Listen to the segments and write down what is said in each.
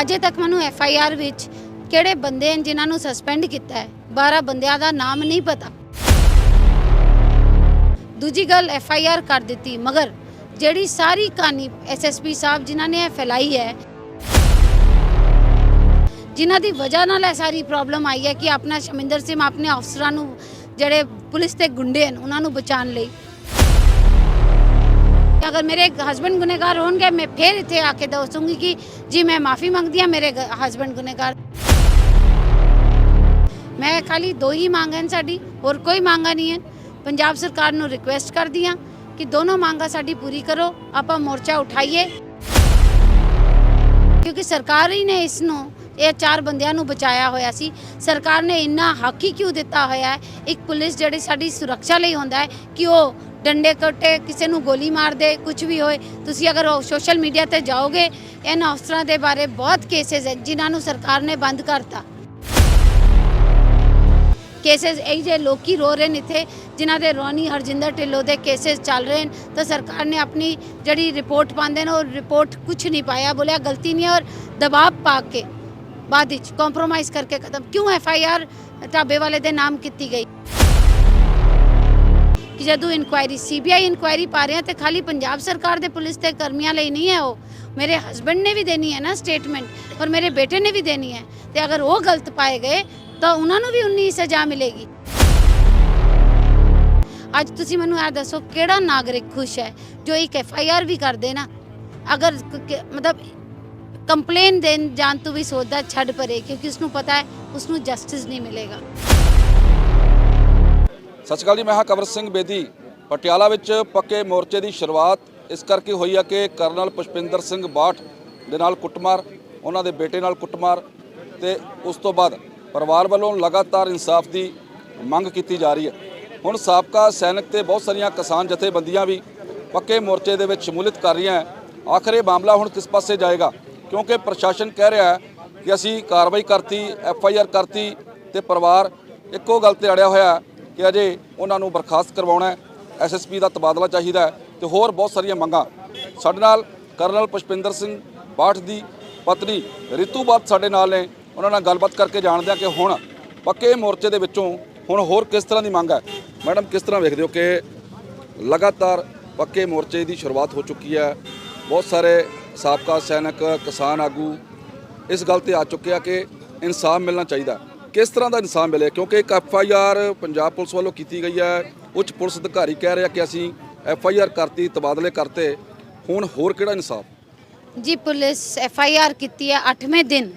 ਅਜੇ ਤੱਕ ਮੈਨੂੰ F I R ਵਿੱਚ ਕਿਹੜੇ ਬੰਦੇ ਹਨ ਜਿਨ੍ਹਾਂ ਨੂੰ ਸਸਪੈਂਡ ਕੀਤਾ ਹੈ? 12 ਬੰਦਿਆਂ ਦਾ ਨਾਮ ਨਹੀਂ ਪਤਾ। ਦੂਜੀ ਗੱਲ ਐਫ ਆਈ ਆਰ ਕਰ ਦਿੱਤੀ, ਮਗਰ ਜਿਹੜੀ ਸਾਰੀ ਕਹਾਣੀ ਐਸ ਐਸ ਪੀ ਸਾਹਿਬ ਜਿਨ੍ਹਾਂ ਨੇ ਇਹ ਫੈਲਾਈ ਹੈ, ਜਿਨ੍ਹਾਂ ਦੀ ਵਜ੍ਹਾ ਨਾਲ ਇਹ ਸਾਰੀ ਪ੍ਰੋਬਲਮ ਆਈ ਹੈ ਕਿ ਆਪਣਾ ਸ਼ਮਿੰਦਰ ਸਿੰਘ ਆਪਣੇ ਅਫਸਰਾਂ ਨੂੰ ਜਿਹੜੇ ਪੁਲਿਸ ਤੇ ਗੁੰਡੇ ਹਨ, ਉਹਨਾਂ ਨੂੰ ਬਚਾਉਣ ਲਈ ਅਗਰ ਮੇਰੇ ਹਸਬੰਡ ਗੁਨੇਗਾਰ ਹੋਣਗੇ ਮੈਂ ਫਿਰ ਇੱਥੇ ਆ ਕੇ ਦੱਸੂੰਗੀ ਕਿ ਜੀ ਮੈਂ ਮਾਫੀ ਮੰਗਦੀ ਹਾਂ ਮੇਰੇ ਹਸਬੰਡ ਮੈਂ ਖਾਲੀ ਦੋ ਹੀ ਮੰਗ ਹਨ ਸਾਡੀ ਹੋਰ ਕੋਈ ਮੰਗਾ ਨਹੀਂ ਹੈ ਪੰਜਾਬ ਸਰਕਾਰ ਨੂੰ ਰਿਕੁਐਸਟ ਕਰਦੀ ਹਾਂ ਕਿ ਦੋਨੋਂ ਮੰਗਾਂ ਸਾਡੀ ਪੂਰੀ ਕਰੋ ਆਪਾਂ ਮੋਰਚਾ ਉਠਾਈਏ ਕਿਉਂਕਿ ਸਰਕਾਰ ਹੀ ਨੇ ਇਸ ਨੂੰ ਇਹ ਚਾਰ ਬੰਦਿਆਂ ਨੂੰ ਬਚਾਇਆ ਹੋਇਆ ਸੀ ਸਰਕਾਰ ਨੇ ਇੰਨਾ ਹੱਕ ਹੀ ਕਿਉਂ ਦਿੱਤਾ ਹੋਇਆ ਹੈ ਇੱਕ ਪੁਲਿਸ ਜਿਹੜੀ ਸਾਡੀ ਸੁਰੱਖਿਆ ਲਈ ਹੁੰਦਾ ਹੈ ਕਿ ਉਹ ਡੰਡੇ ਕੱਟੇ, ਕਿਸੇ ਨੂੰ ਗੋਲੀ ਮਾਰ ਦੇ ਕੁਝ ਵੀ ਹੋਏ। ਤੁਸੀਂ ਅਗਰ ਉਹ ਸੋਸ਼ਲ ਮੀਡੀਆ ਤੇ ਜਾਓਗੇ, ਇਹਨਾਂ ਅਫਸਰਾਂ ਦੇ ਬਾਰੇ ਬਹੁਤ ਕੇਸਿਸ ਹੈ, ਜਿਨ੍ਹਾਂ ਨੂੰ ਸਰਕਾਰ ਨੇ ਬੰਦ ਕਰਤਾ। ਕੇਸਿਸ ਇਹ ਜੇ ਲੋਕੀ ਰੋ ਰਹੇ ਨੇ ਇੱਥੇ, ਜਿਨ੍ਹਾਂ ਦੇ ਰੋਣੀ ਹਰਜਿੰਦਰ ਢਿੱਲੋਂ ਦੇ ਕੇਸਿਸ ਚੱਲ ਰਹੇ ਨੇ। ਤਾਂ ਸਰਕਾਰ ਨੇ ਆਪਣੀ ਜਿਹੜੀ ਰਿਪੋਰਟ ਪਾਉਂਦੇ ਨੇ, ਉਹ ਰਿਪੋਰਟ ਕੁਝ ਨਹੀਂ ਪਾਇਆ। ਬੋਲਿਆ ਗਲਤੀ ਨਹੀਂ ਔਰ ਦਬਾਅ ਪਾ ਕੇ, ਬਾਅਦ ਵਿੱਚ ਕੰਪਰੋਮਾਈਜ਼ ਕਰਕੇ ਖਤਮ। ਕਿਉਂ ਐਫ ਆਈ ਆਰ ਢਾਬੇ ਵਾਲੇ ਦੇ ਨਾਮ ਕੀਤੀ ਗਈ? ਕਿ ਜਦੋਂ ਇਨਕੁਆਇਰੀ ਸੀਬੀਆਈ ਇਨਕੁਆਇਰੀ ਪਾ ਰਹੇ ਆ ਤੇ ਖਾਲੀ ਪੰਜਾਬ ਸਰਕਾਰ ਦੇ ਪੁਲਿਸ ਤੇ ਕਰਮੀਆਂ ਲਈ ਨਹੀਂ ਹੈ ਉਹ। ਮੇਰੇ ਹਸਬੰਡ ਨੇ ਵੀ ਦੇਣੀ ਹੈ ਨਾ ਸਟੇਟਮੈਂਟ ਔਰ ਮੇਰੇ ਬੇਟੇ ਨੇ ਵੀ ਦੇਣੀ ਹੈ। ਤੇ ਅਗਰ ਉਹ ਗਲਤ ਪਾਏ ਗਏ, ਤਾਂ ਉਹਨਾਂ ਨੂੰ ਵੀ ਉਨੀ ਸਜ਼ਾ ਮਿਲੇਗੀ। ਅੱਜ ਤੁਸੀਂ ਮੈਨੂੰ ਇਹ ਦੱਸੋ ਕਿਹੜਾ ਨਾਗਰਿਕ ਖੁਸ਼ ਹੈ, ਜੋ ਇੱਕ ਐਫ ਆਈ ਆਰ ਵੀ ਕਰਦੇ ਨਾ ਅਗਰ ਮਤਲਬ ਕੰਪਲੇਨ ਦੇਣ ਜਾਣ ਤੋਂ ਵੀ ਸੋਚਦਾ ਛੱਡ ਪਰੇ, ਕਿਉਂਕਿ ਉਸ ਨੂੰ ਪਤਾ ਹੈ ਉਸ ਨੂੰ ਜਸਟਿਸ ਨਹੀਂ ਮਿਲੇਗਾ। ਸਤਿ ਸ਼੍ਰੀ ਅਕਾਲ ਜੀ, ਮੈਂ ਹਾਂ ਕਵਰ ਸਿੰਘ ਬੇਦੀ। ਪਟਿਆਲਾ ਵਿੱਚ ਪੱਕੇ ਮੋਰਚੇ ਦੀ ਸ਼ੁਰੂਆਤ ਇਸ ਕਰਕੇ ਹੋਈ ਹੈ ਕਿ ਕਰਨਲ ਪੁਸ਼ਪਿੰਦਰ ਸਿੰਘ ਬਾਠ ਦੇ ਨਾਲ ਕੁੱਟਮਾਰ, ਉਹਨਾਂ ਦੇ ਬੇਟੇ ਨਾਲ ਕੁੱਟਮਾਰ ਤੇ ਉਸ ਤੋਂ ਬਾਅਦ ਪਰਿਵਾਰ ਵੱਲੋਂ ਲਗਾਤਾਰ ਇਨਸਾਫ ਦੀ ਮੰਗ ਕੀਤੀ ਜਾ ਰਹੀ ਹੈ। ਹੁਣ ਸਾਬਕਾ ਸੈਨਿਕ ਤੇ ਬਹੁਤ ਸਾਰੀਆਂ ਕਿਸਾਨ ਜਥੇਬੰਦੀਆਂ ਵੀ ਪੱਕੇ ਮੋਰਚੇ ਦੇ ਵਿੱਚ ਸ਼ਮੂਲੀਅਤ ਕਰ ਰਹੀਆਂ ਹੈ। ਆਖਰ ਇਹ ਮਾਮਲਾ ਹੁਣ ਕਿਸ ਪਾਸੇ ਜਾਏਗਾ? ਕਿਉਂਕਿ ਪ੍ਰਸ਼ਾਸਨ ਕਹਿ ਰਿਹਾ ਹੈ ਕਿ ਅਸੀਂ ਕਾਰਵਾਈ ਕਰਤੀ, ਐਫ ਆਈ ਆਰ ਕਰਤੀ ਤੇ ਪਰਿਵਾਰ ਇੱਕੋ ਗੱਲ ਤੇ ਅੜਿਆ ਹੋਇਆ ਕਿ ਅਜੇ ਉਹਨਾਂ ਨੂੰ ਬਰਖਾਸਤ ਕਰਵਾਉਣਾ ਹੈ ਐਸਐਸਪੀ ਦਾ ਤਬਾਦਲਾ ਚਾਹੀਦਾ ਹੈ ਤੇ ਹੋਰ ਬਹੁਤ ਸਾਰੀਆਂ ਮੰਗਾਂ। ਸਾਡੇ ਨਾਲ ਕਰਨਲ ਪੁਸ਼ਪਿੰਦਰ ਸਿੰਘ ਬਾਠ ਦੀ ਪਤਨੀ ਰਿਤੂ ਬਾਤ ਸਾਡੇ ਨਾਲ ਨੇ। ਉਹਨਾਂ ਨਾਲ ਗੱਲਬਾਤ ਕਰਕੇ ਜਾਣਦੇ ਹਾਂ ਕਿ ਹੁਣ ਪੱਕੇ ਮੋਰਚੇ ਦੇ ਵਿੱਚੋਂ ਹੁਣ ਹੋਰ ਕਿਸ ਤਰ੍ਹਾਂ ਦੀ ਮੰਗ ਹੈ? ਮੈਡਮ, ਕਿਸ ਤਰ੍ਹਾਂ ਵੇਖਦੇ ਹੋ ਕਿ ਲਗਾਤਾਰ ਪੱਕੇ ਮੋਰਚੇ ਦੀ ਸ਼ੁਰੂਆਤ ਹੋ ਚੁੱਕੀ ਹੈ? ਬਹੁਤ ਸਾਰੇ ਸਾਬਕਾ ਸੈਨਿਕ, ਕਿਸਾਨ ਆਗੂ ਇਸ ਗੱਲ ਤੇ ਆ ਚੁੱਕੇ ਆ ਕਿ ਇਨਸਾਫ ਮਿਲਣਾ ਚਾਹੀਦਾ ਕਿਸ ਤਰ੍ਹਾਂ ਦਾ ਇਨਸਾਫ ਮਿਲੇ ਕਿਉਂਕਿ ਇੱਕ F I R Punjab police ਵੱਲੋਂ ਕੀਤੀ ਗਈ ਹੈ। ਉੱਚ ਪੁਲਿਸ ਅਧਿਕਾਰੀ ਕਹਿ ਰਿਹਾ ਕਿ ਅਸੀਂ ਐਫ ਆਈ ਆਰ ਕਰਤੀ, ਤਬਾਦਲੇ ਕਰਤੇ। ਹੁਣ ਹੋਰ ਕਿਹੜਾ ਇਨਸਾਫ? ਜੀ, ਪੁਲਿਸ ਐਫ ਆਈ ਆਰ ਕੀਤੀ ਹੈ 8ਵੇਂ ਦਿਨ।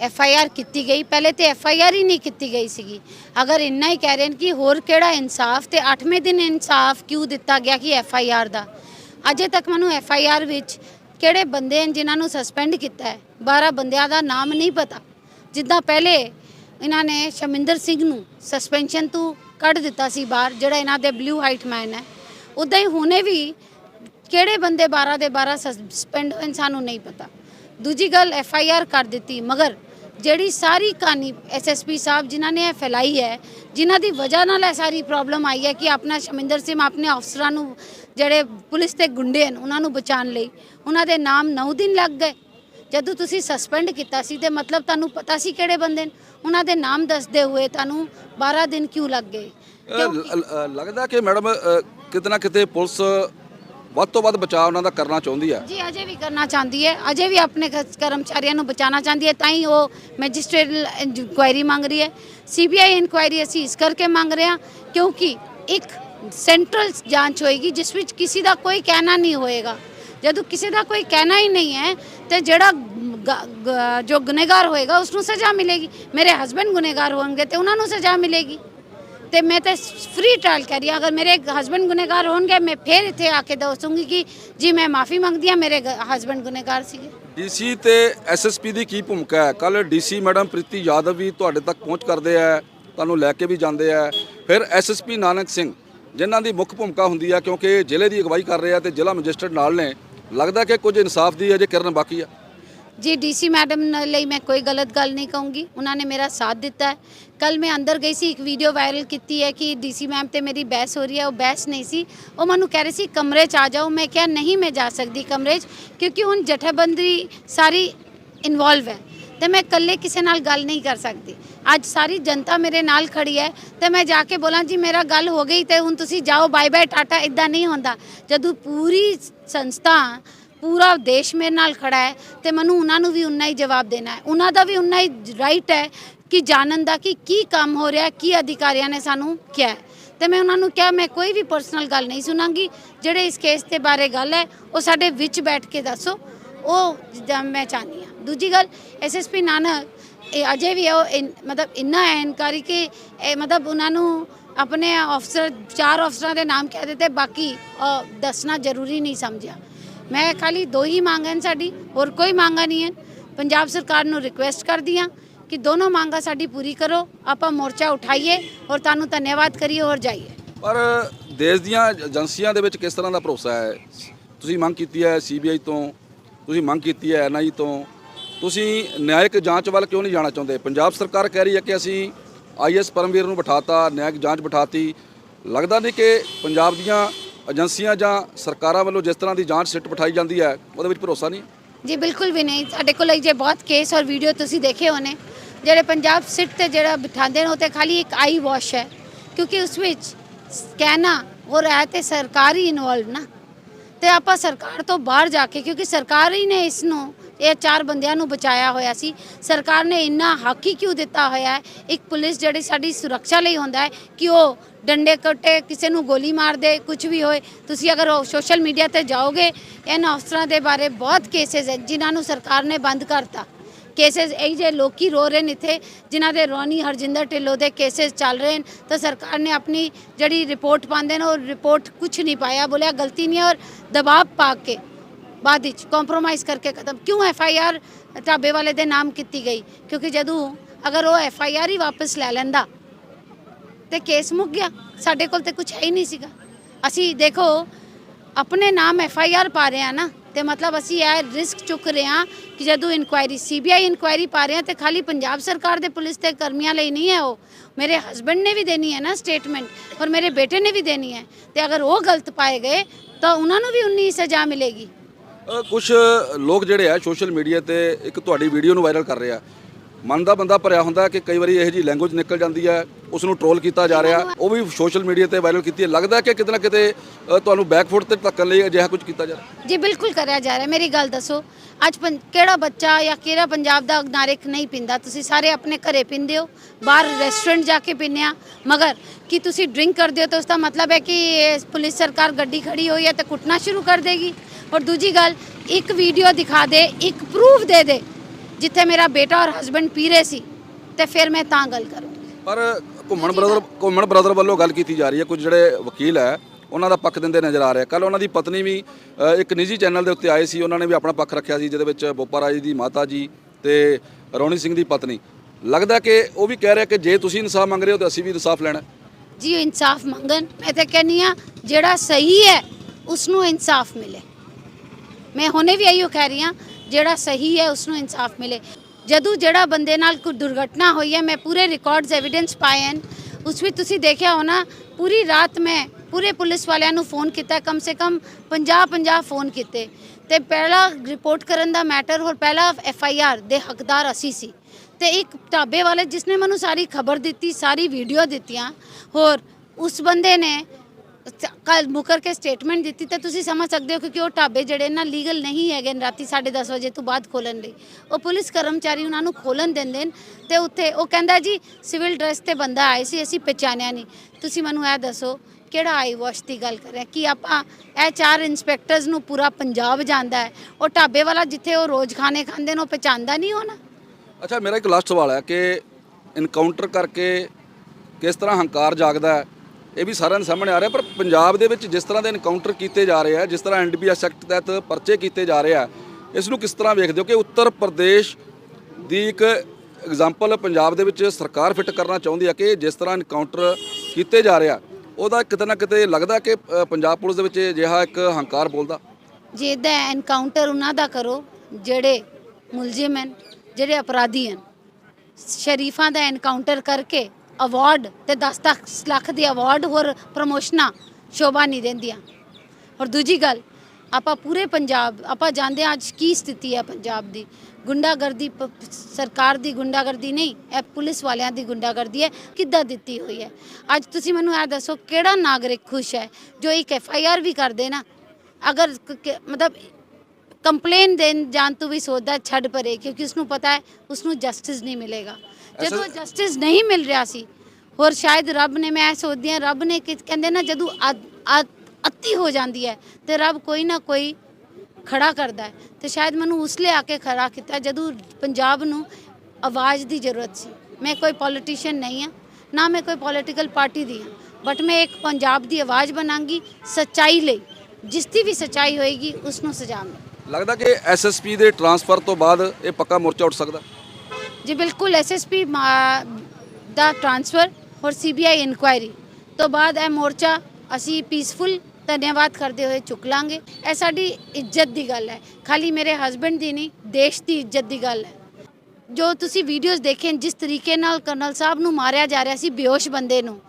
ਐਫ ਆਈ ਆਰ ਕੀਤੀ ਗਈ। ਪਹਿਲੇ ਤੇ ਐਫ ਆਈ ਆਰ ਹੀ ਨਹੀਂ ਕੀਤੀ ਗਈ ਸੀਗੀ। ਅਗਰ ਇੰਨਾ ਹੀ ਕਹਿ ਰਹੇ ਨੇ ਕਿ ਹੋਰ ਕਿਹੜਾ ਇਨਸਾਫ ਤੇ 8ਵੇਂ ਦਿਨ ਇਨਸਾਫ ਕਿਉਂ ਦਿੱਤਾ ਗਿਆ ਕਿ ਐਫ ਆਈ ਆਰ ਦਾ? ਅਜੇ ਤੱਕ ਮੈਨੂੰ ਐਫ ਆਈ ਆਰ ਵਿੱਚ ਕਿਹੜੇ ਬੰਦੇ ਹਨ ਜਿਨ੍ਹਾਂ ਨੂੰ ਸਸਪੈਂਡ ਕੀਤਾ ਹੈ? 12 ਬੰਦਿਆਂ ਦਾ ਨਾਮ ਨਹੀਂ ਪਤਾ। ਜਿੱਦਾਂ ਪਹਿਲੇ ਇਹਨਾਂ ਨੇ ਸ਼ਮਿੰਦਰ ਸਿੰਘ ਨੂੰ ਸਸਪੈਂਸ਼ਨ ਤੋਂ ਕੱਢ ਦਿੱਤਾ ਸੀ ਬਾਹਰ, ਜਿਹੜਾ ਇਹਨਾਂ ਦੇ ਬਲੂ ਹਾਈਟ ਮੈਨ ਹੈ। ਉਦਾਂ ਹੀ ਹੁਣੇ ਵੀ ਕਿਹੜੇ ਬੰਦੇ 12 ਦੇ 12 ਸਸਪੈਂਡ ਹੋਏ ਸਾਨੂੰ ਨਹੀਂ ਪਤਾ। ਦੂਜੀ ਗੱਲ ਐਫ ਆਈ ਆਰ ਕਰ ਦਿੱਤੀ, ਮਗਰ ਜਿਹੜੀ ਸਾਰੀ ਕਹਾਣੀ ਐਸ ਐਸ ਪੀ ਸਾਹਿਬ ਜਿਨ੍ਹਾਂ ਨੇ ਇਹ ਫੈਲਾਈ ਹੈ, ਜਿਨ੍ਹਾਂ ਦੀ ਵਜ੍ਹਾ ਨਾਲ ਇਹ ਸਾਰੀ ਪ੍ਰੋਬਲਮ ਆਈ ਹੈ ਕਿ ਆਪਣਾ ਸ਼ਮਿੰਦਰ ਸਿੰਘ ਆਪਣੇ ਅਫਸਰਾਂ ਨੂੰ, ਜਿਹੜੇ ਪੁਲਿਸ ਤੇ ਗੁੰਡੇ ਹਨ, ਉਹਨਾਂ ਨੂੰ ਬਚਾਉਣ ਲਈ, ਉਹਨਾਂ ਦੇ ਨਾਮ 9 ਦਿਨ ਲੱਗ ਗਏ। ਜਦੋਂ ਤੁਸੀਂ ਸਸਪੈਂਡ ਕੀਤਾ ਸੀ ਤੇ ਮਤਲਬ ਤੁਹਾਨੂੰ ਪਤਾ ਸੀ ਕਿਹੜੇ ਬੰਦੇ ਨੇ? ਉਹਨਾਂ ਦੇ ਨਾਮ ਦੱਸਦੇ ਹੋਏ ਤੁਹਾਨੂੰ 12 ਦਿਨ ਕਿਉਂ ਲੱਗ ਗਏ? ਲੱਗਦਾ ਕਿ ਮੈਡਮ ਅ, ਕਿਤੇ ਪੁਲਿਸ ਵੱਧ ਤੋਂ ਵੱਧ ਬਚਾਅ ਉਹਨਾਂ ਦਾ ਕਰਨਾ ਚਾਹੁੰਦੀ ਹੈ। ਜੀ ਅਜੇ ਵੀ ਕਰਨਾ ਚਾਹੁੰਦੀ ਹੈ। ਅਜੇ ਵੀ ਆਪਣੇ ਕਰਮਚਾਰੀਆਂ ਨੂੰ ਬਚਾਉਣਾ ਚਾਹੁੰਦੀ ਹੈ। ਤਾਂ ਹੀ ਉਹ ਮੈਜਿਸਟ੍ਰੇਟਲ ਇਨਕੁਆਇਰੀ ਮੰਗ ਰਹੀ ਹੈ। ਸੀਬੀਆਈ ਇਨਕੁਆਇਰੀ ਅਸੀਂ ਇਸ ਕਰਕੇ ਮੰਗ ਰਹੇ ਹਾਂ ਕਿਉਂਕਿ ਇੱਕ ਸੈਂਟਰਲ ਜਾਂਚ ਹੋਏਗੀ ਜਿਸ ਵਿੱਚ ਕਿਸੇ ਦਾ ਕੋਈ ਕਹਿਣਾ ਨਹੀਂ ਹੋਏਗਾ। ਜਦੋਂ ਕਿਸੇ ਦਾ ਕੋਈ ਕਹਿਣਾ ਹੀ ਨਹੀਂ ਹੈ ਤੇ ਜਿਹੜਾ ਜੋ ਗੁਨੇਗਾਰ ਹੋਏਗਾ ਉਸ ਨੂੰ ਸਜ਼ਾ ਮਿਲੇਗੀ। ਮੇਰੇ ਹਸਬੰਡ ਗੁਨੇਗਾਰ ਹੋਣਗੇ ਤੇ ਉਹਨਾਂ ਨੂੰ ਸਜ਼ਾ ਮਿਲੇਗੀ। ਤੇ ਮੈਂ ਤਾਂ ਫ੍ਰੀ ਟ੍ਰਾਇਲ ਕਰ ਰਹੀ ਹਾਂ। ਅਗਰ ਮੇਰੇ ਹਸਬੰਡ ਗੁਨੇਗਾਰ ਹੋਣਗੇ, ਮੈਂ ਫਿਰ ਇੱਥੇ ਆ ਕੇ ਦੱਸੂੰਗੀ ਕਿ ਜੀ ਮੈਂ ਮਾਫੀ ਮੰਗਦੀ ਹਾਂ, ਮੇਰੇ ਹਸਬੰਡ ਗੁਨੇਗਾਰ ਸੀਗੇ। ਡੀਸੀ ਤੇ ਐਸਐਸਪੀ ਦੀ ਕੀ ਭੂਮਿਕਾ ਹੈ? ਕੱਲ ਡੀਸੀ ਮੈਡਮ ਪ੍ਰੀਤੀ ਯਾਦਵ ਵੀ ਤੁਹਾਡੇ ਤੱਕ ਪਹੁੰਚ ਕਰਦੇ ਆ, ਤੁਹਾਨੂੰ ਲੈ ਕੇ ਵੀ ਜਾਂਦੇ ਆ। ਫਿਰ ਐਸਐਸਪੀ ਨਾਨਕ ਸਿੰਘ, ਜਿਨ੍ਹਾਂ ਦੀ ਮੁੱਖ ਭੂਮਿਕਾ ਹੁੰਦੀ ਆ, ਕਿਉਂਕਿ ਜ਼ਿਲ੍ਹੇ ਦੀ ਅਗਵਾਈ ਕਰ ਰਹੇ ਆ ਤੇ ਜ਼ਿਲ੍ਹਾ ਮੈਜਿਸਟਰੇਟ ਨਾਲ ਨੇ ਲੱਗਦਾ ਕਿ ਕੁਝ ਇਨਸਾਫ ਦੀ ਅਜੇ ਕਰਨ ਬਾਕੀ ਆ। ਜੀ, ਡੀਸੀ ਮੈਡਮ ਲਈ ਮੈਂ ਕੋਈ ਗਲਤ ਗੱਲ ਨਹੀਂ ਕਹੂੰਗੀ। ਉਹਨਾਂ ਨੇ ਮੇਰਾ ਸਾਥ ਦਿੱਤਾ ਹੈ। ਕੱਲ ਮੈਂ ਅੰਦਰ ਗਈ ਸੀ, ਇੱਕ ਵੀਡੀਓ ਵਾਇਰਲ ਕੀਤੀ ਹੈ ਕਿ ਡੀਸੀ ਮੈਮ ਤੇ ਮੇਰੀ ਬਹਿਸ ਹੋ ਰਹੀ ਹੈ। ਉਹ ਬਹਿਸ ਨਹੀਂ ਸੀ। ਉਹ ਮੈਨੂੰ ਕਹਿ ਰਹੇ ਸੀ, ਕਮਰੇ 'ਚ ਆ ਜਾਓ। ਮੈਂ ਕਿਹਾ, ਨਹੀਂ, ਮੈਂ ਜਾ ਸਕਦੀ ਕਮਰੇ 'ਚ, ਕਿਉਂਕਿ ਹੁਣ ਜਥੇਬੰਦੀ ਸਾਰੀ ਇਨਵੋਲਵ ਹੈ। ਤੇ ਮੈਂ ਇਕੱਲੇ ਕਿਸੇ ਨਾਲ ਗੱਲ ਨਹੀਂ ਕਰ ਸਕਦੀ। ਅੱਜ ਸਾਰੀ ਜਨਤਾ ਮੇਰੇ ਨਾਲ ਖੜੀ ਹੈ ਤੇ ਮੈਂ ਜਾ ਕੇ ਬੋਲਾਂ, ਜੀ, ਮੇਰਾ ਗੱਲ ਹੋ ਗਈ ਤੇ ਹੁਣ ਤੁਸੀਂ ਜਾਓ ਬਾਏ ਬਾਏ ਟਾਟਾ ਇਦਾਂ ਨਹੀਂ ਹੁੰਦਾ। ਜਦੋਂ ਪੂਰੀ ਸੰਸਥਾ, ਪੂਰਾ ਦੇਸ਼ ਮੇਰੇ ਨਾਲ ਖੜਾ ਹੈ ਤੇ ਮੈਨੂੰ ਉਹਨਾਂ ਨੂੰ ਵੀ ਉਨਾ ਹੀ ਜਵਾਬ ਦੇਣਾ ਹੈ। ਉਹਨਾਂ ਦਾ ਵੀ ਉਨਾ ਹੀ ਰਾਈਟ ਹੈ ਕਿ ਜਾਣਨ ਦਾ ਕਿ ਕੀ ਕੰਮ ਹੋ ਰਿਹਾ ਕੀ ਅਧਿਕਾਰੀਆਂ ਨੇ ਸਾਨੂੰ ਕਿਹਾ ਹੈ। ਤੇ ਮੈਂ ਉਹਨਾਂ ਨੂੰ ਕਿਹਾ, ਮੈਂ ਕੋਈ ਵੀ ਪਰਸਨਲ ਗੱਲ ਨਹੀਂ ਸੁਣਾਂਗੀ। ਜਿਹੜੇ ਇਸ ਕੇਸ ਦੇ ਬਾਰੇ ਗੱਲ ਹੈ, ਉਹ ਸਾਡੇ ਵਿੱਚ ਬੈਠ ਕੇ ਦੱਸੋ। ਉਹ ਮੈਂ ਚਾਹਨੀ ਹਾਂ। ਦੂਜੀ ਗੱਲ ਐਸਐਸਪੀ ਨਾਨਕ ਇਹ ਅਜੇ ਵੀ ਉਹ ਇਨ- ਮਤਲਬ ਇੰਨਾ ਐਨਕਾਰੀ ਕਿ ਇਹ ਮਤਲਬ ਉਹਨਾਂ ਨੂੰ ਆਪਣੇ ਅਫਸਰ ਚਾਰ ਅਫਸਰਾਂ ਦੇ ਨਾਮ ਕਹਿ ਦਿੱਤੇ ਬਾਕੀ ਅ, ਦੱਸਣਾ ਜ਼ਰੂਰੀ ਨਹੀਂ ਸਮਝਿਆ। ਮੈਂ ਖਾਲੀ ਦੋ ਹੀ ਮੰਗਾਂ ਹਨ ਸਾਡੀ ਹੋਰ ਕੋਈ ਮੰਗਾਂ ਨਹੀਂ ਹਨ। ਪੰਜਾਬ ਸਰਕਾਰ ਨੂੰ ਰਿਕੁਐਸਟ ਕਰਦੀ ਹਾਂ ਕਿ ਦੋਨੋਂ ਮੰਗਾਂ ਸਾਡੀ ਪੂਰੀ ਕਰੋ ਆਪਾਂ ਮੋਰਚਾ ਉਠਾਈਏ ਔਰ ਤੁਹਾਨੂੰ ਧੰਨਵਾਦ ਕਰੀਏ ਔਰ ਜਾਈਏ। ਪਰ ਦੇਸ਼ ਦੀਆਂ ਏਜੰਸੀਆਂ ਦੇ ਵਿੱਚ ਕਿਸ ਤਰ੍ਹਾਂ ਦਾ ਭਰੋਸਾ ਹੈ? ਤੁਸੀਂ ਮੰਗ ਕੀਤੀ ਹੈ ਸੀਬੀਆਈ ਤੋਂ ਤੁਸੀਂ ਮੰਗ ਕੀਤੀ ਹੈ ਐਨਆਈ ਤੋਂ ਤੁਸੀਂ ਨਿਆਇਕ ਜਾਂਚ ਵੱਲ ਕਿਉਂ ਨਹੀਂ ਜਾਣਾ ਚਾਹੁੰਦੇ? ਪੰਜਾਬ ਸਰਕਾਰ ਕਹਿ ਰਹੀ ਹੈ ਕਿ ਅਸੀਂ ਆਈਐਸ ਪਰਮਵੀਰ ਨੂੰ ਬਿਠਾਤਾ, ਨਿਆਇਕ ਜਾਂਚ ਬਿਠਾਤੀ। ਲੱਗਦਾ ਨਹੀਂ ਕਿ ਪੰਜਾਬ ਦੀਆਂ ਏਜੰਸੀਆਂ ਜਾਂ ਸਰਕਾਰਾਂ ਵੱਲੋਂ ਜਿਸ ਤਰ੍ਹਾਂ ਦੀ ਜਾਂਚ ਸਿੱਟ ਬਿਠਾਈ ਜਾਂਦੀ ਹੈ, ਉਹਦੇ ਵਿੱਚ ਭਰੋਸਾ ਨਹੀਂ? ਜੀ, ਬਿਲਕੁਲ ਵੀ ਨਹੀਂ। ਸਾਡੇ ਕੋਲ ਜੇ ਬਹੁਤ ਕੇਸ ਔਰ ਵੀਡੀਓ ਤੁਸੀਂ ਦੇਖੇ ਹੋਣੇ, ਜਿਹੜੇ ਪੰਜਾਬ ਸਿੱਟ ਤੇ ਜਿਹੜਾ ਬਿਠਾਉਂਦੇ ਨੇ, ਉਹ ਤੇ ਖਾਲੀ ਇੱਕ ਆਈ ਵਾਸ਼ ਹੈ। ਕਿਉਂਕਿ ਉਸ ਵਿੱਚ ਕਹਿਣਾ ਔਰ ਹੈ ਤੇ ਸਰਕਾਰ ਹੀ ਇਨਵੋਲਵ ਨਾ। ਤੇ ਆਪਾਂ ਸਰਕਾਰ ਤੋਂ ਬਾਹਰ ਜਾ ਕੇ, ਕਿਉਂਕਿ ਸਰਕਾਰ ਹੀ ਨੇ ਇਸ ਨੂੰ ਇਹ ਚਾਰ ਬੰਦਿਆਂ ਨੂੰ ਬਚਾਇਆ ਹੋਇਆ ਸੀ। ਸਰਕਾਰ ਨੇ ਇੰਨਾ ਹੱਕ ਹੀ ਕਿਉਂ ਦਿੱਤਾ ਹੋਇਆ ਹੈ? ਇੱਕ ਪੁਲਿਸ ਜਿਹੜੀ ਸਾਡੀ ਸੁਰੱਖਿਆ ਲਈ ਹੁੰਦਾ ਹੈ ਕਿ ਉਹ ਡੰਡੇ ਕੱਟੇ, ਕਿਸੇ ਨੂੰ ਗੋਲੀ ਮਾਰ ਦੇ ਕੁਝ ਵੀ ਹੋਏ। ਤੁਸੀਂ ਅਗਰ ਉਹ ਸੋਸ਼ਲ ਮੀਡੀਆ ਤੇ ਜਾਓਗੇ, ਇਹਨਾਂ ਅਫਸਰਾਂ ਦੇ ਬਾਰੇ ਬਹੁਤ ਕੇਸਿਸ ਹੈ ਜਿਨ੍ਹਾਂ ਨੂੰ ਸਰਕਾਰ ਨੇ ਬੰਦ ਕਰਤਾ। ਕੇਸਿਸ ਇਹ ਜੇ ਲੋਕੀ ਰੋ ਰਹੇ ਨੇ ਇੱਥੇ, ਜਿਨ੍ਹਾਂ ਦੇ ਰੋਣੀ ਹਰਜਿੰਦਰ ਢਿੱਲੋਂ ਦੇ ਕੇਸਿਸ ਚੱਲ ਰਹੇ ਨੇ। ਤਾਂ ਸਰਕਾਰ ਨੇ ਆਪਣੀ ਜਿਹੜੀ ਰਿਪੋਰਟ ਪਾਉਂਦੇ ਨੇ, ਉਹ ਰਿਪੋਰਟ ਕੁਝ ਨਹੀਂ ਪਾਇਆ, ਬੋਲਿਆ ਗਲਤੀ ਨਹੀਂ ਔਰ ਦਬਾਅ ਪਾ ਕੇ। ਬਾਅਦ ਵਿੱਚ ਕੰਪਰੋਮਾਈਜ਼ ਕਰਕੇ ਖਤਮ। ਕਿਉਂ ਐਫ ਆਈ ਆਰ ਢਾਬੇ ਵਾਲੇ ਦੇ ਨਾਮ ਕੀਤੀ ਗਈ? ਕਿਉਂਕਿ ਜਦੋਂ ਅਗਰ ਉਹ ਐਫ ਆਈ ਆਰ ਹੀ ਵਾਪਸ ਲੈ ਲੈਂਦਾ, ਤੇ ਕੇਸ ਮੁੱਕ ਗਿਆ। ਸਾਡੇ ਕੋਲ ਤੇ ਕੁਝ ਹੈ ਹੀ ਨਹੀਂ ਸੀਗਾ। ਅਸੀਂ ਦੇਖੋ, ਆਪਣੇ ਨਾਮ ਐਫ ਆਈ ਆਰ ਪਾ ਰਹੇ ਆ ਨਾ, ਤੇ ਮਤਲਬ ਅਸੀਂ ਇਹ ਰਿਸਕ ਚੁੱਕ ਰਹੇ ਆ ਕਿ ਜਦੋਂ ਇਨਕੁਆਇਰੀ ਸੀਬੀਆਈ ਇਨਕੁਆਇਰੀ ਪਾ ਰਹੇ ਆ ਤੇ ਖਾਲੀ ਪੰਜਾਬ ਸਰਕਾਰ ਦੇ ਪੁਲਿਸ ਤੇ ਕਰਮੀਆਂ ਲਈ ਨਹੀਂ ਹੈ ਉਹ। ਮੇਰੇ ਹਸਬੰਡ ਨੇ ਵੀ ਦੇਣੀ ਹੈ ਨਾ ਸਟੇਟਮੈਂਟ ਔਰ ਮੇਰੇ ਬੇਟੇ ਨੇ ਵੀ ਦੇਣੀ ਹੈ। ਤੇ ਅਗਰ ਉਹ ਗਲਤ ਪਾਏ ਗਏ, ਤਾਂ ਉਹਨਾਂ ਨੂੰ ਵੀ ਉਨੀ ਸਜ਼ਾ ਮਿਲੇਗੀ। ਕੁਝ ਲੋਕ ਜਿਹੜੇ ਆ ਸੋਸ਼ਲ ਮੀਡੀਆ ਤੇ ਇੱਕ ਤੁਹਾਡੀ ਵੀਡੀਓ ਨੂੰ ਵਾਇਰਲ ਕਰ ਰਹੇ ਆ। ਮਨ ਦਾ ਬੰਦਾ ਭਰਿਆ ਹੁੰਦਾ ਕਿ ਕਈ ਵਾਰੀ ਇਹੋ ਜੀ ਲੈਂਗੁਏਜ ਨਿਕਲ ਜਾਂਦੀ ਹੈ ਉਸ ਨੂੰ ਟ੍ਰੋਲ ਕੀਤਾ ਜਾ ਰਿਹਾ। ਉਹ ਵੀ ਸੋਸ਼ਲ ਮੀਡੀਆ ਤੇ ਵਾਇਰਲ ਕੀਤੀ ਹੈ ਲੱਗਦਾ ਕਿ ਕਿਤੇ ਨਾ ਕਿਤੇ ਤੁਹਾਨੂੰ ਬੈਕਫੁੱਟ ਤੇ ਧੱਕਣ ਲਈ ਅਜਿਹਾ ਕੁਝ ਕੀਤਾ ਜਾ ਰਿਹਾ। ਜੀ, ਬਿਲਕੁਲ ਕਰਿਆ ਜਾ ਰਿਹਾ। ਮੇਰੀ ਗੱਲ ਦੱਸੋ, ਅੱਜ ਪੰ- ਕਿਹੜਾ ਬੱਚਾ ਜਾਂ ਕਿਹੜਾ ਪੰਜਾਬ ਦਾ ਨਾਰਿਕ ਨਹੀਂ ਪਿੰਦਾ? ਤੁਸੀਂ ਸਾਰੇ ਆਪਣੇ ਘਰੇ ਪੀਂਦੇ ਹੋ, ਬਾਹਰ ਰੈਸਟੋਰੈਂਟ ਜਾ ਕੇ ਪੀਂਦੇ ਆ। ਮਗਰ ਕਿ ਤੁਸੀਂ ਡਰਿੰਕ ਕਰਦੇ ਹੋ ਤਾਂ ਉਸ ਦਾ ਮਤਲਬ ਹੈ ਕਿ ਪੁਲਿਸ ਸਰਕਾਰ ਗੱਡੀ ਖੜੀ ਹੋਈ ਹੈ ਤੇ ਕੁੱਟਣਾ ਸ਼ੁਰੂ ਕਰ ਦੇਗੀ? ਔਰ ਦੂਜੀ ਗੱਲ ਇੱਕ ਵੀਡੀਓ ਦਿਖਾ ਦੇ ਇੱਕ ਪ੍ਰੂਫ ਦੇ ਦੇ ਜਿੱਥੇ ਮੇਰਾ ਬੇਟਾ ਔਰ ਹਸਬੰਡ ਪੀ ਰਹੇ ਸੀ ਤੇ ਫਿਰ ਮੈਂ ਤਾਂ ਗੱਲ ਕਰੂੰਗੀ। ਪਰ ਘੁੰਮਣ ਬ੍ਰਦਰ ਘੁੰਮਣ ਬ੍ਰਦਰ ਵੱਲੋਂ ਗੱਲ ਕੀਤੀ ਜਾ ਰਹੀ ਹੈ ਕੁਝ ਜਿਹੜੇ ਵਕੀਲ ਹੈ ਉਹਨਾਂ ਦਾ ਪੱਖ ਦਿੰਦੇ ਨਜ਼ਰ ਆ ਰਿਹਾ। ਕੱਲ ਉਹਨਾਂ ਦੀ ਪਤਨੀ ਵੀ ਇੱਕ ਨਿੱਜੀ ਚੈਨਲ ਦੇ ਉੱਤੇ ਆਏ ਸੀ ਉਹਨਾਂ ਨੇ ਵੀ ਆਪਣਾ ਪੱਖ ਰੱਖਿਆ ਸੀ ਜਿਹਦੇ ਵਿੱਚ ਬੋਪਾ ਰਾਜ ਦੀ ਮਾਤਾ ਜੀ ਤੇ ਰੌਣੀ ਸਿੰਘ ਦੀ ਪਤਨੀ। ਲੱਗਦਾ ਕਿ ਉਹ ਵੀ ਕਹਿ ਰਿਹਾ ਕਿ ਜੇ ਤੁਸੀਂ ਇਨਸਾਫ ਮੰਗ ਰਹੇ ਹੋ ਤਾਂ ਅਸੀਂ ਵੀ ਇਨਸਾਫ ਲੈਣਾ। ਜੀ ਇਨਸਾਫ ਮੰਗਣ। ਮੈਂ ਤਾਂ ਕਹਿੰਨੀ ਆ ਜਿਹੜਾ ਸਹੀ ਹੈ ਉਸ ਨੂੰ ਇਨਸਾਫ ਮਿਲੇ। ਮੈਂ ਹੁਣੇ ਵੀ ਇਹੋ ਕਹਿ ਰਹੀ ਹਾਂ, ਜਿਹੜਾ ਸਹੀ ਹੈ ਉਸ ਨੂੰ ਇਨਸਾਫ ਮਿਲੇ। ਜਦੋਂ ਜਿਹੜਾ ਬੰਦੇ ਨਾਲ ਕੋਈ ਦੁਰਘਟਨਾ ਹੋਈ ਹੈ, ਮੈਂ ਪੂਰੇ ਰਿਕਾਰਡਸ ਐਵੀਡੈਂਸ ਪਾਏ ਹਨ। ਉਸ ਵਿੱਚ ਤੁਸੀਂ ਦੇਖਿਆ ਹੋਣਾ, ਪੂਰੀ ਰਾਤ ਮੈਂ ਪੂਰੇ ਪੁਲਿਸ ਵਾਲਿਆਂ ਨੂੰ ਫੋਨ ਕੀਤਾ, ਕਮ ਸੇ ਕਮ 50 50 ਫੋਨ ਕੀਤੇ। ਤੇ ਪਹਿਲਾ ਰਿਪੋਰਟ ਕਰਨ ਦਾ ਮੈਟਰ ਹੋਰ ਪਹਿਲਾ ਐਫ ਆਈ ਆਰ ਦੇ ਹੱਕਦਾਰ ਅਸੀਂ ਸੀ। ਤੇ ਇੱਕ ਢਾਬੇ ਵਾਲੇ ਜਿਸਨੇ ਮੈਨੂੰ ਸਾਰੀ ਖਬਰ ਦਿੱਤੀ, ਸਾਰੀ ਵੀਡੀਓ ਦਿੱਤੀਆਂ, ਹੋਰ ਉਸ ਬੰਦੇ ਨੇ ਕੱਲ ਮੁਕਰ ਕੇ ਸਟੇਟਮੈਂਟ ਦਿੱਤੀ ਤਾਂ ਤੁਸੀਂ ਸਮਝ ਸਕਦੇ ਹੋ ਕਿਉਂਕਿ ਉਹ ਢਾਬੇ ਜਿਹੜੇ ਨਾ ਲੀਗਲ ਨਹੀਂ ਹੈਗੇ ਨੇ ਰਾਤੀ 10:30 ਵਜੇ ਤੋਂ ਬਾਅਦ ਖੋਲਣ ਲਈ। ਉਹ ਪੁਲਿਸ ਕਰਮਚਾਰੀ ਉਹਨਾਂ ਨੂੰ ਖੋਲਣ ਦਿੰਦੇ ਨੇ ਤੇ ਉੱਥੇ ਉਹ ਕਹਿੰਦਾ ਜੀ ਸਿਵਲ ਡਰੈਸ ਤੇ ਬੰਦਾ ਆਏ ਸੀ, ਅਸੀਂ ਪਛਾਣਿਆ ਨਹੀਂ। ਤੁਸੀਂ ਮੈਨੂੰ ਇਹ ਦੱਸੋ, ਕਿਹੜਾ ਆਈ ਵਾਸ਼ ਦੀ ਗੱਲ ਕਰ ਰਹੇ ਕਿ ਆਪਾਂ ਇਹ ਚਾਰ ਇਨਸਪੈਕਟਰਸ ਨੂੰ ਪੂਰਾ ਪੰਜਾਬ ਜਾਣਦਾ ਹੈ? ਉਹ ਢਾਬੇ ਵਾਲਾ ਜਿੱਥੇ ਉਹ ਰੋਜ਼ ਖਾਣੇ ਖਾਂਦੇ ਨੇ, ਉਹ ਪਛਾਣਦਾ ਨਹੀਂ ਹੋਣਾ ਅੱਛਾ, ਮੇਰਾ ਇੱਕ ਲਾਸਟ ਸਵਾਲ ਹੈ ਕਿ ਇਨਕਾਊਂਟਰ ਕਰਕੇ ਕਿਸ ਤਰ੍ਹਾਂ ਹੰਕਾਰ ਜਾਗਦਾ ਹੈ? ਇਹ ਵੀ ਸਾਰਿਆਂ ਦੇ ਸਾਹਮਣੇ ਆ ਰਿਹਾ, ਪਰ ਪੰਜਾਬ ਦੇ ਵਿੱਚ ਜਿਸ ਤਰ੍ਹਾਂ ਦੇ ਇਨਕਾਊਂਟਰ ਕੀਤੇ ਜਾ ਰਹੇ ਆ, ਜਿਸ ਤਰ੍ਹਾਂ ਐਨਡੀਪੀਐਸ ਐਕਟ ਤਹਿਤ ਪਰਚੇ ਕੀਤੇ ਜਾ ਰਹੇ ਆ, ਇਸ ਨੂੰ ਕਿਸ ਤਰ੍ਹਾਂ ਵੇਖਦੇ ਹੋ ਕਿ ਉੱਤਰ ਪ੍ਰਦੇਸ਼ ਦੀ ਇੱਕ ਐਗਜ਼ਾਮਪਲ ਪੰਜਾਬ ਦੇ ਵਿੱਚ ਸਰਕਾਰ ਫਿੱਟ ਕਰਨਾ ਚਾਹੁੰਦੀ ਹੈ ਕਿ ਜਿਸ ਤਰ੍ਹਾਂ ਇਨਕਾਊਂਟਰ ਕੀਤੇ ਜਾ ਰਿਹਾ ਉਹਦਾ ਕਿਤੇ ਨਾ ਕਿਤੇ ਲੱਗਦਾ ਕਿ ਪੰਜਾਬ ਪੁਲਿਸ ਦੇ ਵਿੱਚ ਅਜਿਹਾ ਇੱਕ ਹੰਕਾਰ ਬੋਲਦਾ? ਜੇ ਇਹਦਾ ਐਨਕਾਊਂਟਰ ਉਹਨਾਂ ਦਾ ਕਰੋ, ਜਿਹੜੇ ਮੁਲਜ਼ਮ ਹਨ, ਜਿਹੜੇ ਅਪਰਾਧੀ ਹਨ, ਸ਼ਰੀਫਾਂ ਦਾ ਐਨਕਾਊਂਟਰ ਕਰਕੇ ਅਵਾਰਡ ਤੇ 10 ਲੱਖ ਦੀ ਅਵਾਰਡ ਹੋਰ ਪ੍ਰਮੋਸ਼ਨਾਂ ਸ਼ੋਭਾ ਨਹੀਂ ਦਿੰਦੀਆਂ ਔਰ ਦੂਜੀ ਗੱਲ, ਆਪਾਂ ਪੂਰੇ ਪੰਜਾਬ, ਆਪਾਂ ਜਾਣਦੇ ਹਾਂ ਅੱਜ ਕੀ ਸਥਿਤੀ ਹੈ ਪੰਜਾਬ ਦੀ। ਗੁੰਡਾਗਰਦੀ ਪ- ਸਰਕਾਰ ਦੀ ਗੁੰਡਾਗਰਦੀ ਨਹੀਂ, ਇਹ ਪੁਲਿਸ ਵਾਲਿਆਂ ਦੀ ਗੁੰਡਾਗਰਦੀ ਹੈ, ਕਿੱਦਾਂ ਦਿੱਤੀ ਹੋਈ ਹੈ? ਅੱਜ ਤੁਸੀਂ ਮੈਨੂੰ ਇਹ ਦੱਸੋ, ਕਿਹੜਾ ਨਾਗਰਿਕ ਖੁਸ਼ ਹੈ, ਜੋ ਇੱਕ ਐਫ ਆਈ ਆਰ ਵੀ ਕਰਦੇ ਨਾ? ਅਗਰ ਮਤਲਬ ਕੰਪਲੇਨ ਦੇਣ ਜਾਣ ਤੋਂ ਵੀ ਸੋਚਦਾ ਛੱਡ ਪਰੇ, ਕਿਉਂਕਿ ਉਸ ਨੂੰ ਪਤਾ ਹੈ ਉਸ ਨੂੰ ਜਸਟਿਸ ਨਹੀਂ ਮਿਲੇਗਾ। ਜਦੋਂ ਜਸਟਿਸ ਨਹੀਂ ਮਿਲ ਰਿਹਾ ਸੀ ਹੋਰ ਸ਼ਾਇਦ ਰੱਬ ਨੇ ਮੈਂ ਸੋਚਦੀ ਹਾਂ ਰੱਬ ਨੇ ਕਿ ਕਹਿੰਦੇ ਨਾ ਜਦੋਂ ਅੱਤੀ ਹੋ ਜਾਂਦੀ ਹੈ ਤੇ ਰੱਬ ਕੋਈ ਨਾ ਕੋਈ ਖੜਾ ਕਰਦਾ ਹੈ। ਤੇ ਸ਼ਾਇਦ ਮੈਨੂੰ ਉਸ ਲਈ ਆ ਕੇ ਖੜਾ ਕੀਤਾ ਜਦੋਂ ਪੰਜਾਬ ਨੂੰ ਆਵਾਜ਼ ਦੀ ਜ਼ਰੂਰਤ ਸੀ। ਮੈਂ ਕੋਈ ਪੋਲੀਟੀਸ਼ੀਅਨ ਨਹੀਂ ਹਾਂ ਨਾ ਮੈਂ ਕੋਈ ਪੋਲੀਟੀਕਲ ਪਾਰਟੀ ਦੀ ਹਾਂ ਬਟ ਮੈਂ ਇੱਕ ਪੰਜਾਬ ਦੀ ਆਵਾਜ਼ ਬਣਾਂਗੀ ਸੱਚਾਈ ਲਈ। ਜਿਸ ਦੀ ਵੀ ਸੱਚਾਈ ਹੋਏਗੀ ਉਸ ਨੂੰ ਸਜਾਵਾਂਗੀ ਲੱਗਦਾ ਕਿ ਐਸਐਸਪੀ ਦੇ ਟਰਾਂਸਫਰ ਤੋਂ ਬਾਅਦ ਇਹ ਪੱਕਾ ਮੋਰਚਾ ਉੱਠ ਸਕਦਾ? ਜੀ, ਬਿਲਕੁਲ ਐਸਐਸਪੀ ਦਾ ਟ੍ਰਾਂਸਫਰ ਔਰ ਸੀਬੀਆਈ ਇਨਕੁਆਇਰੀ ਤੋਂ ਬਾਅਦ ਇਹ ਮੋਰਚਾ ਅਸੀਂ ਪੀਸਫੁਲ ਧੰਨਵਾਦ ਕਰਦੇ ਹੋਏ ਚੁੱਕ ਲਾਂਗੇ। ਇਹ ਸਾਡੀ ਇੱਜ਼ਤ ਦੀ ਗੱਲ ਹੈ। ਖਾਲੀ ਮੇਰੇ ਹਸਬੰਡ ਦੀ ਨਹੀਂ, ਦੇਸ਼ ਦੀ ਇੱਜ਼ਤ ਦੀ ਗੱਲ ਹੈ। ਜੋ ਤੁਸੀਂ ਵੀਡੀਓਜ਼ ਦੇਖੇ, ਜਿਸ ਤਰੀਕੇ ਨਾਲ ਕਰਨਲ ਸਾਹਿਬ ਨੂੰ ਮਾਰਿਆ ਜਾ ਰਿਹਾ ਸੀ ਬੇਹੋਸ਼ ਬੰਦੇ ਨੂੰ,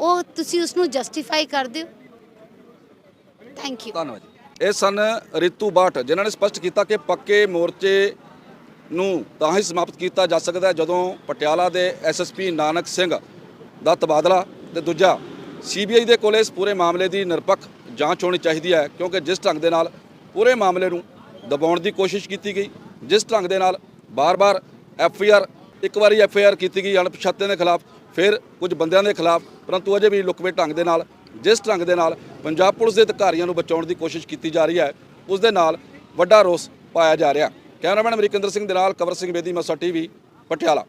ਉਹ ਤੁਸੀਂ ਉਸ ਨੂੰ ਜਸਟੀਫਾਈ ਕਰ ਦਿਓ। ਥੈਂਕ ਯੂ ਧੰਨਵਾਦ ਇਹ ਸਨ ਰਿਤੂ ਬਾਟ ਜਿਨ੍ਹਾਂ ਨੇ ਸਪਸ਼ਟ ਕੀਤਾ ਕਿ ਪੱਕੇ ਮੋਰਚੇ ਨੂੰ ਤਾਂ ਹੀ ਸਮਾਪਤ ਕੀਤਾ ਜਾ ਸਕਦਾ ਹੈ ਜਦੋਂ ਪਟਿਆਲਾ ਦੇ ਐਸਐਸਪੀ ਨਾਨਕ ਸਿੰਘ ਦਾ ਤਬਾਦਲਾ ਤੇ ਦੂਜਾ ਸੀਬੀਆਈ ਦੇ ਕੋਲੇ ਇਸ ਪੂਰੇ ਮਾਮਲੇ ਦੀ ਨਿਰਪੱਖ ਜਾਂਚ ਹੋਣੀ ਚਾਹੀਦੀ ਹੈ, ਕਿਉਂਕਿ ਜਿਸ ਢੰਗ ਦੇ ਨਾਲ ਪੂਰੇ ਮਾਮਲੇ ਨੂੰ ਦਬਾਉਣ ਦੀ ਕੋਸ਼ਿਸ਼ ਕੀਤੀ ਗਈ, ਜਿਸ ਢੰਗ ਦੇ ਨਾਲ ਬਾਰ-ਬਾਰ ਐਫਆਈਆਰ ਇੱਕ ਵਾਰੀ ਐਫਆਈਆਰ ਕੀਤੀ ਗਈ ਅਣਪਛਾਤਿਆਂ ਦੇ ਖਿਲਾਫ, ਫਿਰ ਕੁਝ ਬੰਦਿਆਂ ਦੇ ਖਿਲਾਫ, ਪਰੰਤੂ ਅਜੇ ਵੀ ਲੁਕਵੇਂ ਢੰਗ ਦੇ ਨਾਲ, ਜਿਸ ਢੰਗ ਦੇ ਨਾਲ ਪੰਜਾਬ ਪੁਲਿਸ ਦੇ ਅਧਿਕਾਰੀਆਂ ਨੂੰ ਬਚਾਉਣ ਦੀ ਕੋਸ਼ਿਸ਼ ਕੀਤੀ ਜਾ ਰਹੀ ਹੈ, ਉਸ ਦੇ ਨਾਲ ਵੱਡਾ ਰੋਸ ਪਾਇਆ ਜਾ ਰਿਹਾ। ਕੈਮਰਾਮੈਨ ਅਮਰੀਕੰਦਰ ਸਿੰਘ ਦੇ ਨਾਲ ਕਵਰ ਸਿੰਘ ਬੇਦੀ ਮਸਾ ਟੀਵੀ ਪਟਿਆਲਾ।